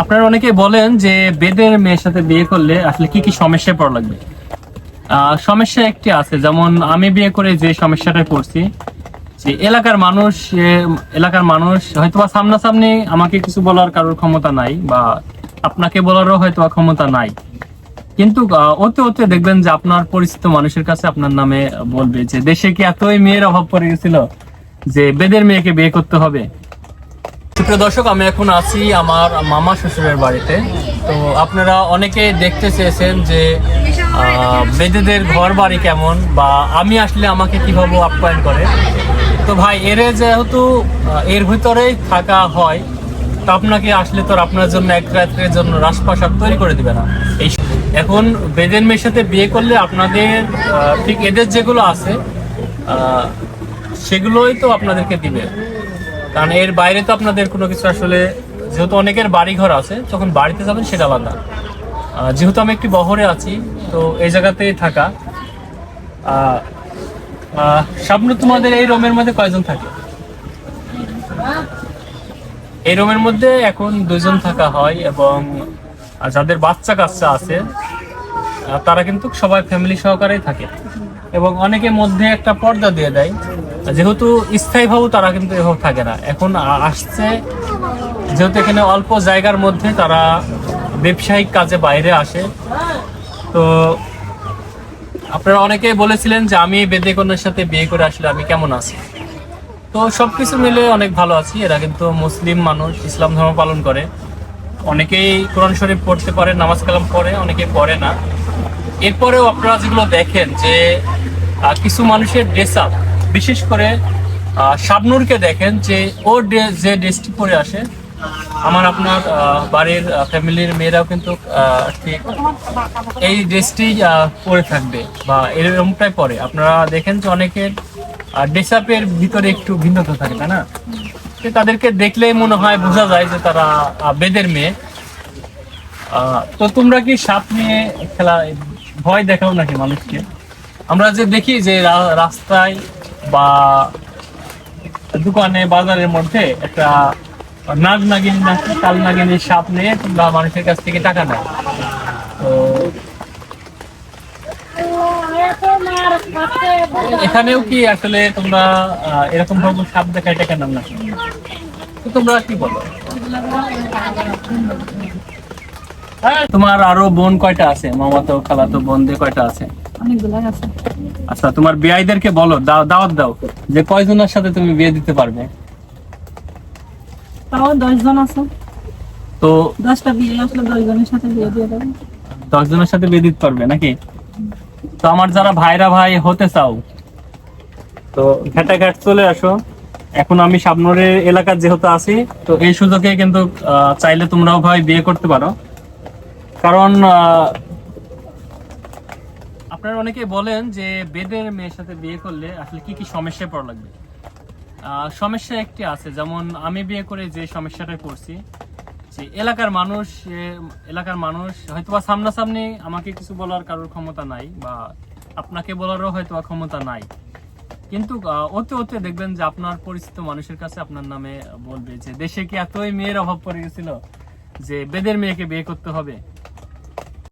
আপনারা অনেকে বলেন যে বেদের মেয়ের সাথে বিয়ে করলে আসলে কি কি সমস্যায় পড়া লাগবে? সমস্যা একটি আছে, যেমন আমি বিয়ে করে যে সমস্যাটায় পড়ছি, যে এলাকার মানুষ এলাকার মানুষ হয়তোবা সামনাসামনি আমাকে কিছু বলার কারোর ক্ষমতা নাই বা আপনাকে বলারও হয়তো ক্ষমতা নাই। কিন্তু ওতে ওতে দেখবেন যে আপনার পরিচিত মানুষের কাছে আপনার নামে বলবে যে, দেশে কি এতই মেয়ের অভাব পড়ে গেছিল যে বেদের মেয়েকে বিয়ে করতে হবে? সুপ্রিয় দর্শক, আমি এখন আছি আমার মামা শ্বশুরের বাড়িতে। তো আপনারা অনেকে দেখতে চেয়েছেন যে বেদেদের ঘর বাড়ি কেমন বা আমি আসলে আমাকে কীভাবে আপ্যায়ন করে। তো ভাই, এর যেহেতু এর ভিতরেই থাকা হয়, তো আপনাকে আসলে তো আপনার জন্য এক রাত্রের জন্য রাজপ্রাসাদ তৈরি করে দিবে না। এই এখন বেদের মেয়ের সাথে বিয়ে করলে আপনাদের ঠিক এদের যেগুলো আছে সেগুলোই তো আপনাদেরকে দিবে। কারণ এর বাইরে তো আপনাদের কোনো কিছু আসলে, যেহেতু অনেকের বাড়ি ঘর আছে, যখন বাড়িতে যাবেন সেটা আলাদা। যেহেতু আমি একটি বহরে আছি, তো এই জায়গাতেই থাকা। স্বপ্ন তোমাদের এই রুমের মধ্যে কয়জন থাকে? এই রুমের মধ্যে এখন দুজন থাকা হয় এবং যাদের বাচ্চা কাচ্চা আছে তারা কিন্তু সবাই ফ্যামিলি সহকারেই থাকে। এবং অনেকে মধ্যে একটা পর্দা দিয়ে দেয়। যেহেতু স্থায়ীভাবে তারা কিন্তু এভাবে থাকে না, এখন আসছে। যেহেতু এখানে অল্প জায়গার মধ্যে তারা ব্যবসায়িক কাজে বাইরে আসে। তো আপনারা অনেকে বলেছিলেন যে আমি বেদে কন্যার সাথে বিয়ে করে আসলে আমি কেমন আছি? তো সব কিছু মিলে অনেক ভালো আছি। এরা কিন্তু মুসলিম মানুষ, ইসলাম ধর্ম পালন করে। অনেকেই কোরআন শরীফ পড়তে পারে, নামাজ কালাম পড়ে, অনেকে পড়ে না। এরপরেও আপনারা যেগুলো দেখেন যে কিছু মানুষের ড্রেস আপ বিশেষ করে শাবনূরকে দেখেন যে ও যে ড্রেসটি পরে আসে, আমার আপনার বাড়ির ফ্যামিলির মেয়েরাও কিন্তু ঠিক এই ড্রেসটি পরে থাকবে বা এরকমটাই পরে। আপনারা দেখেন যে অনেকের ড্রেস আপের ভিতরে একটু ভিন্নতা থাকে, তাই না? তাদেরকে দেখলেই মনে হয় বোঝা যায় যে তারা বেদের মেয়ে। তো তোমরা কি সাপ নিয়ে খেলা, ভয় দেখাও নাকি মানুষকে? আমরা যে দেখি যে রাস্তায় বা দোকানে, বাজারের মধ্যে একটা নাগ নাগিনী কাল নাগিনীর সাপ নিয়ে তোমরা মানুষের কাছ থেকে টাকা নেয়। তো এখানেও কি আসলে তোমরা এরকম ভাবে সাপ দেখায় টাকা নাম নাকি তো তোমরা কি বলো? তোমার আরও বোন কয়টা আছে? মামাতো খালাতো বোন দিয়ে কয়টা আছে? আছে। আচ্ছা তোমার বিয়াইদেরকে বলো দাও- দাওয়াত দাও যে কয়জনের সাথে তুমি বিয়ে দিতে পারবে? তাও দশ জন আছে। তো দশটা বিয়ে আসলে দশ জনের সাথে বিয়ে দিয়ে দেবো। জনের সাথে বিয়ে দিতে পারবে নাকি? তো আমার যারা ভাইরা ভাই হতে চাও তো ঘাটা ঘাট চলে আসো। এখন আমি সাবনরের এলাকার যেহেতু আছি তো এই সুযোগে কিন্তু চাইলে তোমরাও ভাই বিয়ে করতে পারো। কারণ আপনারা অনেকে বলেন যে বেদের মেয়ের সাথে বিয়ে করলে আসলে কি কি সমস্যায় পড়া লাগবে? সমস্যা একটি আছে, যেমন আমি বিয়ে করে যে সমস্যাটায় পড়ছি, যে এলাকার মানুষ এলাকার মানুষ হয়তোবা সামনাসামনি আমাকে কিছু বলার কারোর ক্ষমতা নাই বা আপনাকে বলারও হয়তো ক্ষমতা নাই। কিন্তু ওতে ওতে দেখবেন যে আপনার পরিচিত মানুষের কাছে আপনার নামে বলবে যে, দেশে কি এতই মেয়ের অভাব পড়ে গেছিল যে বেদের মেয়েকে বিয়ে করতে হবে?